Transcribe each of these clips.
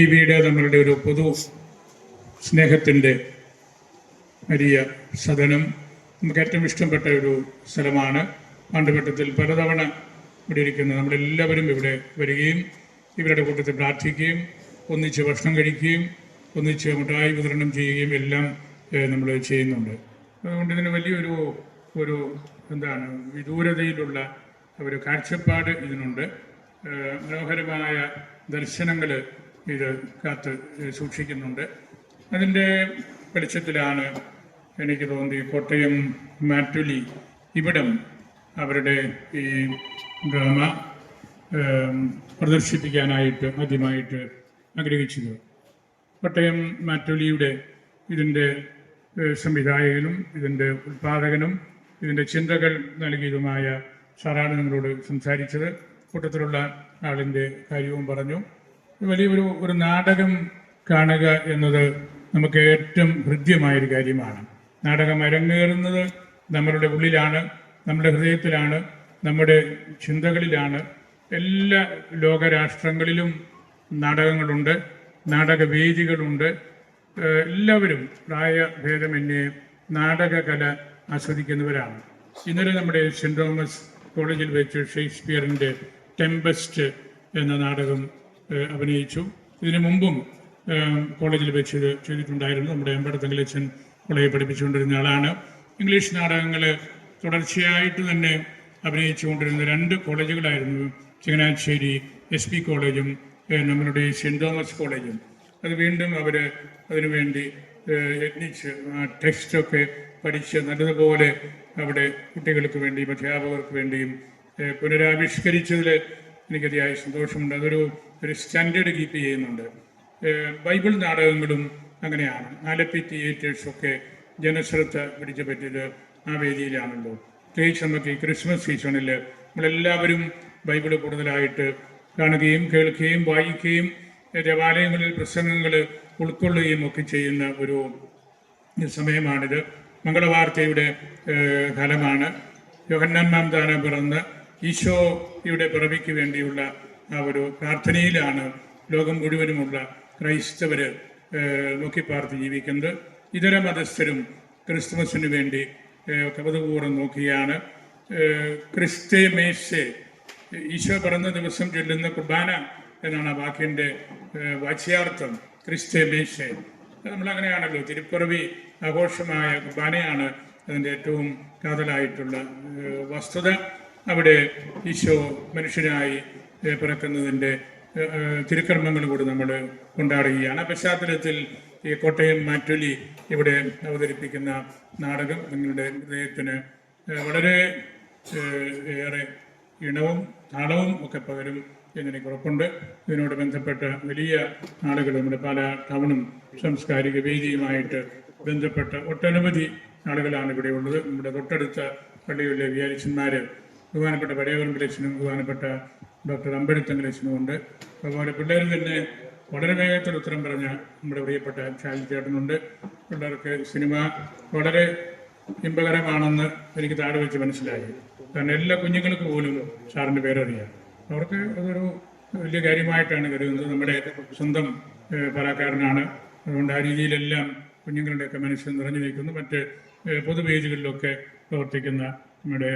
ഈ വീട് നമ്മളുടെ ഒരു പൊതു സ്നേഹത്തിന്റെ വലിയ സദനം നമുക്ക് ഏറ്റവും ഇഷ്ടപ്പെട്ട ഒരു സ്ഥലമാണ്. പാണ്ഡുപട്ടത്തിൽ പലതവണ ഇവിടെ ഇരിക്കുന്ന നമ്മളെല്ലാവരും ഇവിടെ വരികയും ഇവരുടെ കൂട്ടത്തിൽ പ്രാർത്ഥിക്കുകയും ഒന്നിച്ച് ഭക്ഷണം കഴിക്കുകയും ഒന്നിച്ച് മിഠായി വിതരണം ചെയ്യുകയും എല്ലാം നമ്മൾ ചെയ്യുന്നുണ്ട്. അതുകൊണ്ട് ഇതിന് വലിയൊരു ഒരു എന്താണ് വിദൂരതയിലുള്ള ഒരു കാഴ്ചപ്പാട് ഇതിനുണ്ട്. മനോഹരമായ ദർശനങ്ങൾ ഇത് കാത്ത് സൂക്ഷിക്കുന്നുണ്ട്. അതിന്റെ വെളിച്ചത്തിലാണ് എനിക്ക് തോന്നി കോട്ടയം മാറ്റുലി ഇവിടം അവരുടെ ഈ ഡ്രാമ പ്രദർശിപ്പിക്കാനായിട്ട് ആദ്യമായിട്ട് ആഗ്രഹിച്ചത്. കോട്ടയം മാറ്റുലിയുടെ ഇതിന്റെ സംവിധായകനും ഇതിന്റെ ഉൽപാദകനും ഇതിന്റെ ചിന്തകൾ നൽകിയതുമായ സാറാണ് നിങ്ങളോട് സംസാരിച്ചത്. കൂട്ടത്തിലുള്ള ആളിന്റെ കാര്യവും പറഞ്ഞു. വലിയൊരു ഒരു നാടകം കാണുക എന്നത് നമുക്ക് ഏറ്റവും ഹൃദ്യമായൊരു കാര്യമാണ്. നാടകം അരങ്ങേറുന്നത് നമ്മളുടെ ഉള്ളിലാണ് നമ്മുടെ ഹൃദയത്തിലാണ് നമ്മുടെ ചിന്തകളിലാണ്. എല്ലാ ലോകരാഷ്ട്രങ്ങളിലും നാടകങ്ങളുണ്ട് നാടകവേദികളുണ്ട്. എല്ലാവരും പ്രായഭേദമന്യേ നാടകകല ആസ്വദിക്കുന്നവരാണ്. ഇന്നലെ നമ്മുടെ സെന്റ് തോമസ് കോളേജിൽ വെച്ച് ഷേക്സ്പിയറിന്റെ ടെമ്പസ്റ്റ് എന്ന നാടകം അഭിനയിച്ചു. ഇതിനു മുമ്പും കോളേജിൽ വെച്ച് ചെയ്തിട്ടുണ്ടായിരുന്നു. നമ്മുടെ അമ്പടത്തങ്കലച്ചൻ കോളേജിൽ പഠിപ്പിച്ചുകൊണ്ടിരുന്ന ആളാണ്. ഇംഗ്ലീഷ് നാടകങ്ങൾ തുടർച്ചയായിട്ട് തന്നെ അഭിനയിച്ചുകൊണ്ടിരുന്ന രണ്ട് കോളേജുകളായിരുന്നു ചങ്ങനാശ്ശേരി എസ് പി കോളേജും നമ്മളുടെ സെന്റ് തോമസ് കോളേജും. അത് വീണ്ടും അവർ അതിനുവേണ്ടി യത്നിച്ച് ആ ടെക്സ്റ്റൊക്കെ പഠിച്ച് നല്ലതുപോലെ അവിടെ കുട്ടികൾക്ക് വേണ്ടിയും അധ്യാപകർക്ക് വേണ്ടിയും പുനരാവിഷ്കരിച്ചതിൽ എനിക്ക് അതിയായ സന്തോഷമുണ്ട്. അതൊരു ഒരു സ്റ്റാൻഡേർഡ് കീപ്പ് ചെയ്യുന്നുണ്ട്. ബൈബിൾ നാടകങ്ങളും അങ്ങനെയാണ്. ആലപ്പി തിയേറ്റേഴ്സൊക്കെ ജനശ്രദ്ധ പിടിച്ചു പറ്റിയത് ആ വേദിയിലാണല്ലോ. പ്രത്യേകിച്ച് നമുക്ക് ഈ ക്രിസ്മസ് സീസണിൽ നമ്മളെല്ലാവരും ബൈബിൾ കൂടുതലായിട്ട് കാണുകയും കേൾക്കുകയും വായിക്കുകയും ദേവാലയങ്ങളിൽ പ്രസംഗങ്ങൾ ഉൾക്കൊള്ളുകയും ഒക്കെ ചെയ്യുന്ന ഒരു സമയമാണിത്. മംഗളവാർത്തയുടെ ഫലമാണ് യോഹന്നാൻ മാംദാന പിറന്ന് ഈശോയുടെ പിറവിക്ക് വേണ്ടിയുള്ള ആ ഒരു പ്രാർത്ഥനയിലാണ് ലോകം മുഴുവനുമുള്ള ക്രൈസ്തവർ നോക്കി നോക്കിപ്പാർത്ത് ജീവിക്കുന്നത്. ഇതര മതസ്ഥരും ക്രിസ്തുമസിന് വേണ്ടി കവതപൂർവം നോക്കിയാണ് ക്രിസ്തേ മേശെ ഈശോ പറഞ്ഞ ദിവസം ചൊല്ലുന്ന കുർബാന എന്നാണ് ആ വാക്കിന്റെ വാച്യാർത്ഥം ക്രിസ്തേ മേശെ. നമ്മളങ്ങനെയാണല്ലോ തിരുപ്പിറവി ആഘോഷമായ കുർബാനയാണ് അതിന്റെ ഏറ്റവും കാതലായിട്ടുള്ള വസ്തുത. അവിടെ ഈശോ മനുഷ്യനായി പിറക്കുന്നതിന്റെ തിരുക്കർമ്മങ്ങൾ കൂടി നമ്മൾ കൊണ്ടാടുകയാണ്. പശ്ചാത്തലത്തിൽ ഈ കോട്ടയം മാറ്റുലി ഇവിടെ അവതരിപ്പിക്കുന്ന നാടകം നിങ്ങളുടെ ഹൃദയത്തിന് വളരെ ഏറെ ഇണവും താളവും ഒക്കെ പകരും എന്നെനിക്ക് ഉറപ്പുണ്ട്. ഇതിനോട് ബന്ധപ്പെട്ട വലിയ ആളുകൾ നമ്മുടെ പല ടൗണും സാംസ്കാരിക വേദിയുമായിട്ട് ബന്ധപ്പെട്ട ഒട്ടനവധി ആളുകളാണ് ഇവിടെ ഉള്ളത്. നമ്മുടെ തൊട്ടടുത്ത പള്ളികളിലെ വിചാരിച്ചന്മാർ ബഹുമാനപ്പെട്ട പരേവരമ്പലച്ചനും ബഹുമാനപ്പെട്ട ഡോക്ടർ അമ്പഴത്തങ്കലച്ചനും ഉണ്ട് അതുപോലെ പിള്ളേർ തന്നെ വളരെ വേഗത്തിൽ ഉത്തരം പറഞ്ഞ നമ്മുടെ പ്രിയപ്പെട്ട ഷാജി ചേട്ടനുണ്ട്. പിള്ളേർക്ക് സിനിമ വളരെ ഇമ്പകരമാണെന്ന് എനിക്ക് താഴെ വെച്ച് മനസ്സിലായി. കാരണം എല്ലാ കുഞ്ഞുങ്ങൾക്ക് പോലും സാറിന്റെ പേരറിയാം. അവർക്ക് അതൊരു വലിയ കാര്യമായിട്ടാണ് കരുതുന്നത്. നമ്മുടെ സ്വന്തം കലാകാരനാണ് അതുകൊണ്ട് ആ രീതിയിലെല്ലാം കുഞ്ഞുങ്ങളുടെയൊക്കെ മനസ്സിൽ നിറഞ്ഞു നിൽക്കുന്നു. മറ്റ് പൊതുവേദികളിലൊക്കെ പ്രവർത്തിക്കുന്ന നമ്മുടെ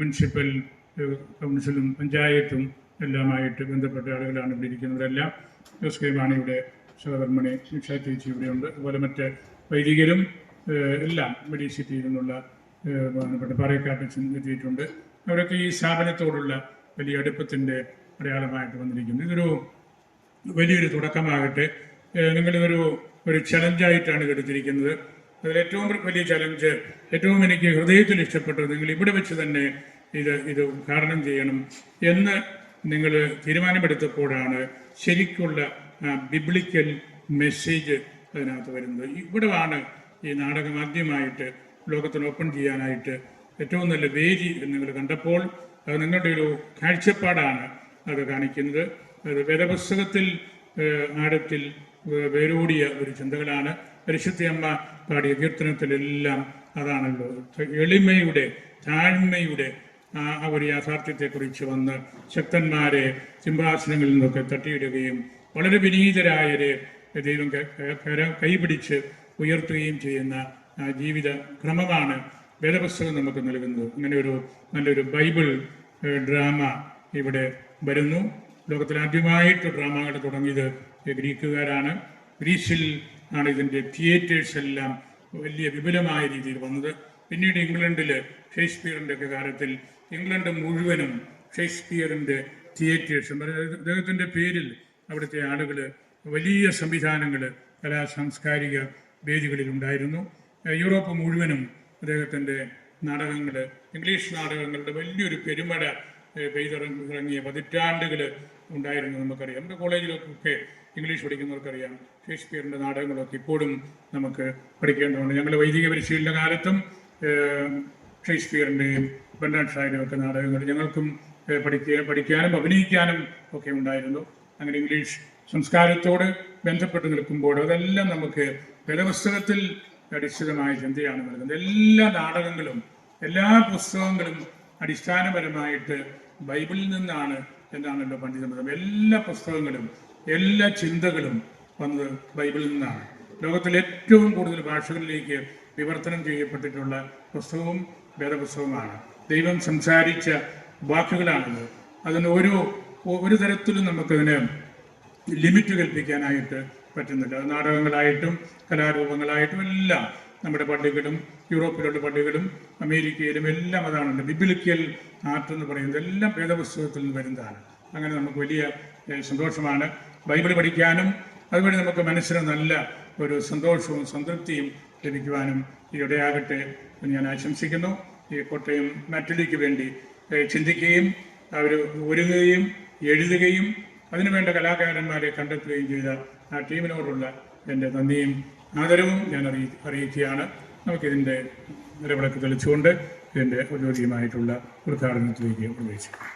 മുനിസിപ്പൽ കൗൺസിലും പഞ്ചായത്തും എല്ലാമായിട്ട് ബന്ധപ്പെട്ട ആളുകളാണ് ഇവിടെ ഇരിക്കുന്നവരെല്ലാം എസ് കെ മാണിയുടെ സഹധർമ്മണി ശിക്ഷ ചേച്ചി ഇവിടെയുണ്ട് അതുപോലെ മറ്റ് വൈദികരും എല്ലാം മെഡി സിറ്റിയിൽ നിന്നുള്ള ബന്ധപ്പെട്ട ബഹുമാനപ്പെട്ട എത്തിയിട്ടുണ്ട്. അവരൊക്കെ ഈ സ്ഥാപനത്തോടുള്ള വലിയ അടുപ്പത്തിന്റെ അടയാളമായിട്ട് വന്നിരിക്കുന്നു. ഇതൊരു വലിയൊരു തുടക്കമാകട്ടെ. നിങ്ങളിതൊരു ഒരു ചലഞ്ചായിട്ടാണ് എടുത്തിരിക്കുന്നത്. അതിൽ ഏറ്റവും വലിയ ചലഞ്ച് ഏറ്റവും എനിക്ക് ഹൃദയത്തിൽ ഇഷ്ടപ്പെട്ടത് നിങ്ങൾ ഇവിടെ വെച്ച് തന്നെ ഇത് ഇത് ഉദ്ഘാടനം ചെയ്യണം എന്ന് നിങ്ങൾ തീരുമാനമെടുത്തപ്പോഴാണ് ശരിക്കുള്ള ബിബ്ലിക്കൽ മെസ്സേജ് അതിനകത്ത് വരുന്നത്. ഇവിടെയാണ് ഈ നാടകം ആദ്യമായിട്ട് ലോകത്തിന് ഓപ്പൺ ചെയ്യാനായിട്ട് ഏറ്റവും നല്ല വേദി നിങ്ങൾ കണ്ടപ്പോൾ അത് നിങ്ങളുടെ ഒരു കാഴ്ചപ്പാടാണ് അത് കാണിക്കുന്നത്. അത് വേദപുസ്തകത്തിൽ ആഴത്തിൽ വേരൂടിയ ഒരു ചിന്തകളാണ്. പരിശുദ്ധിയമ്മ പാടിയ കീർത്തനത്തിലെല്ലാം അതാണല്ലോ. എളിമയുടെ താഴ്മയുടെ ആ ഒരു യാഥാർത്ഥ്യത്തെക്കുറിച്ച് വന്ന് ശക്തന്മാരെ സിംഹാസനങ്ങളിൽ നിന്നൊക്കെ തട്ടിയിടുകയും വളരെ വിനീതരായരെ ദൈവം കൈപിടിച്ച് ഉയർത്തുകയും ചെയ്യുന്ന ജീവിത ക്രമമാണ് വേദപുസ്തകം നമുക്ക് നൽകുന്നത്. അങ്ങനെ ഒരു നല്ലൊരു ബൈബിൾ ഡ്രാമ ഇവിടെ വരുന്നു. ലോകത്തിൽ ആദ്യമായിട്ട് ഡ്രാമകൾ തുടങ്ങിയത് ഗ്രീക്കുകാരാണ്. ഗ്രീസിൽ ആണ് ഇതിന്റെ തിയേറ്റേഴ്സ് എല്ലാം വലിയ വിപുലമായ രീതിയിൽ വന്നത്. പിന്നീട് ഇംഗ്ലണ്ടിൽ ഷേക്സ്പിയറിന്റെ ഒക്കെ കാലത്തിൽ ഇംഗ്ലണ്ട് മുഴുവനും ഷേക്സ്പിയറിന്റെ തിയേറ്റേഴ്സ്. അദ്ദേഹത്തിന്റെ പേരിൽ അവിടുത്തെ ആളുകൾ വലിയ സംവിധാനങ്ങൾ കലാ സാംസ്കാരിക വേദികളിലുണ്ടായിരുന്നു യൂറോപ്പ് മുഴുവനും അദ്ദേഹത്തിന്റെ നാടകങ്ങൾ ഇംഗ്ലീഷ് നാടകങ്ങളുടെ വലിയൊരു പെരുമഴ പെയ്തിറങ്ങിയ പതിറ്റാണ്ടുകൾ ഉണ്ടായിരുന്നു നമുക്കറിയാം. നമ്മുടെ കോളേജിലൊക്കെ ഇംഗ്ലീഷ് പഠിക്കുന്നവർക്കറിയാം ഷേക്സ്പിയറിന്റെ നാടകങ്ങളൊക്കെ ഇപ്പോഴും നമുക്ക് പഠിക്കേണ്ടതുണ്ട്. ഞങ്ങൾ വൈദിക പരിശീലന കാലത്തും ഷേക്സ്പിയറിന്റെയും ബെർണാഡ് ഷായുടെയും ഒക്കെ നാടകങ്ങൾ ഞങ്ങൾക്കും പഠിക്ക പഠിക്കുക പഠിക്കാനും അഭിനയിക്കാനും ഒക്കെ ഉണ്ടായിരുന്നു. അങ്ങനെ ഇംഗ്ലീഷ് സംസ്കാരത്തോട് ബന്ധപ്പെട്ട് നിൽക്കുമ്പോൾ അതെല്ലാം നമുക്ക് വേദപുസ്തകത്തിൽ അടിസ്ഥിതമായ ചിന്തയാണ് നൽകുന്നത്. എല്ലാ നാടകങ്ങളും എല്ലാ പുസ്തകങ്ങളും അടിസ്ഥാനപരമായിട്ട് ബൈബിളിൽ നിന്നാണ് എന്നാണല്ലോ പണ്ഡിതമതം എല്ലാ പുസ്തകങ്ങളും എല്ലാ ചിന്തകളും വന്നത് ബൈബിളിൽ നിന്നാണ്. ലോകത്തിൽ ഏറ്റവും കൂടുതൽ ഭാഷകളിലേക്ക് വിവർത്തനം ചെയ്യപ്പെട്ടിട്ടുള്ള പുസ്തകവും വേദപുസ്തകവുമാണ്. ദൈവം സംസാരിച്ച വാക്കുകളാണിത്. അതിന് ഓരോ ഒരു തരത്തിലും നമുക്കതിന് ലിമിറ്റ് കൽപ്പിക്കാനായിട്ട് പറ്റുന്നില്ല. അത് നാടകങ്ങളായിട്ടും കലാരൂപങ്ങളായിട്ടും എല്ലാം നമ്മുടെ പള്ളികളും യൂറോപ്പിലുള്ള പള്ളികളും അമേരിക്കയിലും എല്ലാം അതാണ് ബിബിലിക്കൽ ആർട്ട് എന്ന് പറയുന്നത് എല്ലാം വേദപുസ്തകത്തിൽ നിന്ന് വരുന്നതാണ്. അങ്ങനെ നമുക്ക് വലിയ സന്തോഷമാണ്. ബൈബിൾ പഠിക്കാനും അതുവഴി നമുക്ക് മനസ്സിന് നല്ല ഒരു സന്തോഷവും സംതൃപ്തിയും ലഭിക്കുവാനും ഇടയാകട്ടെ എന്ന് ഞാൻ ആശംസിക്കുന്നു. ഈ കോട്ടയം നാട്ടിലേക്ക് വേണ്ടി ചിന്തിക്കുകയും അവർ ഒരുങ്ങുകയും എഴുതുകയും അതിനുവേണ്ട കലാകാരന്മാരെ കണ്ടെത്തുകയും ചെയ്ത ആ ടീമിനോടുള്ള എന്റെ നന്ദിയും ആദരവും ഞാൻ അറിയി അറിയിക്കുകയാണ്. നമുക്കിതിന്റെ നിലവിളക്ക് തെളിച്ചുകൊണ്ട് ഇതിന്റെ ഔദ്യോഗികമായിട്ടുള്ള ഉദ്ഘാടനത്തിലേക്ക് പ്രവേശിക്കാം.